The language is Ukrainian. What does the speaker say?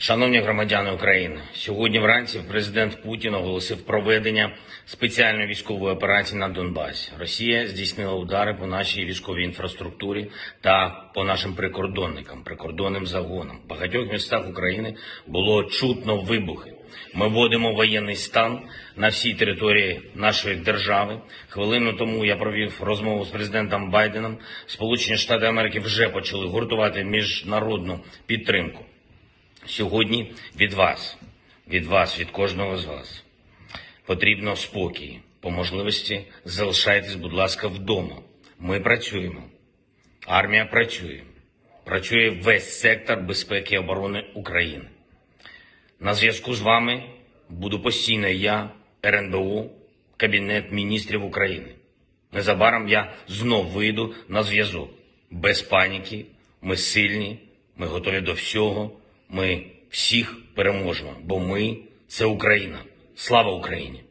Шановні громадяни України, сьогодні вранці президент Путін оголосив проведення спеціальної військової операції на Донбасі. Росія здійснила удари по нашій військовій інфраструктурі та по нашим прикордонникам, прикордонним загонам. В багатьох містах України було чутно вибухи. Ми вводимо воєнний стан на всій території нашої держави. Хвилину тому я провів розмову з президентом Байденом. Сполучені Штати Америки вже почали гуртувати міжнародну підтримку. Сьогодні від вас, від вас, від кожного з вас потрібно спокій. По можливості залишайтесь, будь ласка, вдома. Ми працюємо. Армія працює. Працює весь сектор безпеки і оборони України. На зв'язку з вами буду постійно я, РНБО, Кабінет міністрів України. Незабаром я знов вийду на зв'язок. Без паніки, ми сильні, ми готові до всього, ми всіх переможемо, бо ми це Україна. Слава Україні!